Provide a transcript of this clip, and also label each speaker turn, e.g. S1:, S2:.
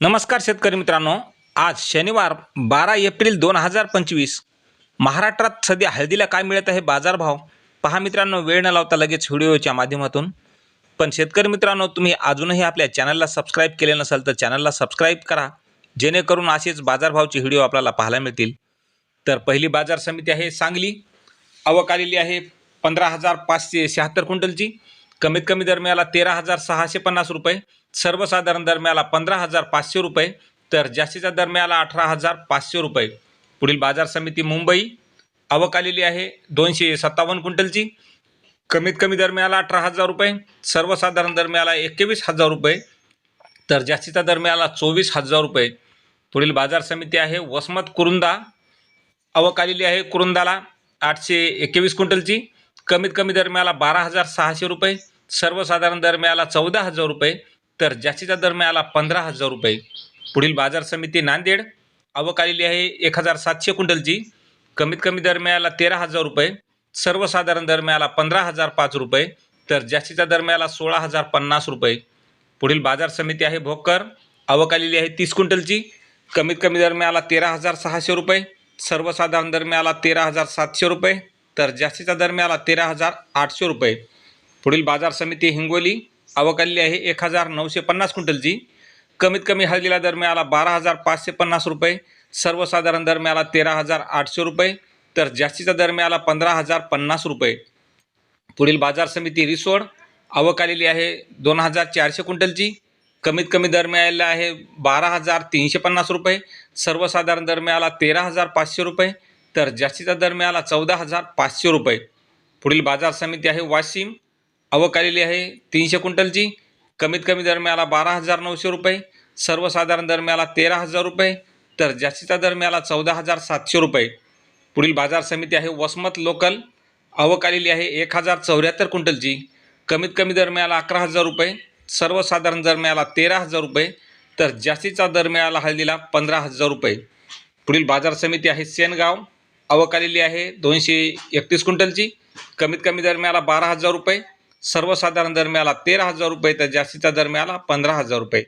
S1: नमस्कार शेतकरी मित्रांनो. आज शनिवार बारा एप्रिल दोन हजार पंचवीस. महाराष्ट्रात सध्या हळदीला काय मिळत आहे बाजारभाव? पहा मित्रांनो वेळ न लावता लगेच व्हिडिओच्या माध्यमातून. पण शेतकरी मित्रांनो तुम्ही अजूनही आपल्या चॅनलला सबस्क्राईब केले नसाल तर चॅनलला सबस्क्राईब करा. जेणेकरून असेच बाजारभावचे व्हिडिओ आपल्याला पाहायला मिळतील. तर पहिली बाजार समिती आहे सांगली. आवक आलेली आहे पंधरा हजार पाचशे शहात्तर क्विंटलची. कमीत कमी दरम्याला तेरा हजार सहाशे पन्नास रुपये. सर्वसाधारण दरम्याला पंधरा हजार पाचशे रुपये तर जास्तीच्या दरम्याला अठरा हजार पाचशे रुपये. पुढील बाजार समिती मुंबई आवक आलेली आहे दोनशे सत्तावन्न क्विंटलची. कमीत कमी दरम्याला अठरा हजार रुपये सर्वसाधारण दरम्याला एकवीस हजार रुपये तर जास्तीचा दरम्याला चोवीस हजार रुपये. पुढील बाजार समिती आहे वसमत कुरुंदा आवक आलेली आहे कुरुंदाला आठशे एकवीस क्विंटलची. कमीत कमी दरम्याला बारा हजार सहाशे रुपये सर्वसाधारण दरम्याला चौदा हजार रुपये तर जास्तीचा दर मिळाला पंधरा हजार रुपये. पुढील बाजार समिती नांदेड आवक आलेली आहे एक हजार सातशे क्विंटलची. कमीत कमी दरम्याला तेरा हजार रुपये. सर्वसाधारण दरम्याला पंधरा हजार पाच रुपये. तर जास्तीच्या दरम्याला सोळा हजार पन्नास रुपये. पुढील बाजार समिती आहे भोकर आवक आलेली आहे तीस क्विंटलची. कमीत कमी दरम्याला तेरा हजार सहाशे रुपये. सर्वसाधारण दरम्याला तेरा हजार सातशे रुपये. तर जास्तीच्या दरम्याला तेरा हजार आठशे रुपये. पुढील बाजार समिती हिंगोली आवक आलेली आहे एक हजार नऊशे पन्नास क्विंटलची. कमीत कमी हळदीला मिळाला बारा हजार पाचशे पन्नास रुपये. सर्वसाधारण दरम्याला तेरा हजार आठशे रुपये. तर जास्तीचा दर मिळाला पंधरा हजार पन्नास रुपये. पुढील बाजार समिती रिसोड आवक आलेली आहे दोन हजार चारशे क्विंटलची. कमीत कमी दरम्याला आहे बारा हजार तीनशे पन्नास रुपये. सर्वसाधारण दरम्याला तेरा हजार पाचशे रुपये. तर जास्तीचा दरम्याला चौदा हजार पाचशे रुपये. पुढील बाजार समिती आहे वाशिम. आवक आलेली आहे तीनशे क्विंटलची. कमीत कमी दरम्याला बारा हजार नऊशे रुपये सर्वसाधारण दरम्याला तेरा हजार रुपये तर जास्तीचा दरम्याला चौदा हजार सातशे रुपये. पुढील बाजार समिती आहे वसमत लोकल. आवक आलेली आहे एक हजार चौऱ्याहत्तर क्विंटलची. कमीत कमी दरम्याला अकरा हजार रुपये सर्वसाधारण दरम्याला तेरा हजार रुपये तर जास्तीचा दरम्याला हळदीला पंधरा हजार रुपये. पुढील बाजार समिती आहे सेनगाव. आवक आलेली आहे दोनशे एकतीस क्विंटलची. कमीत कमी दरम्याला बारा हजार रुपये सर्वसाधारण दरम्याला तेरा हजार रुपये तर जास्तीच्या दरम्याला पंधरा हजार रुपये.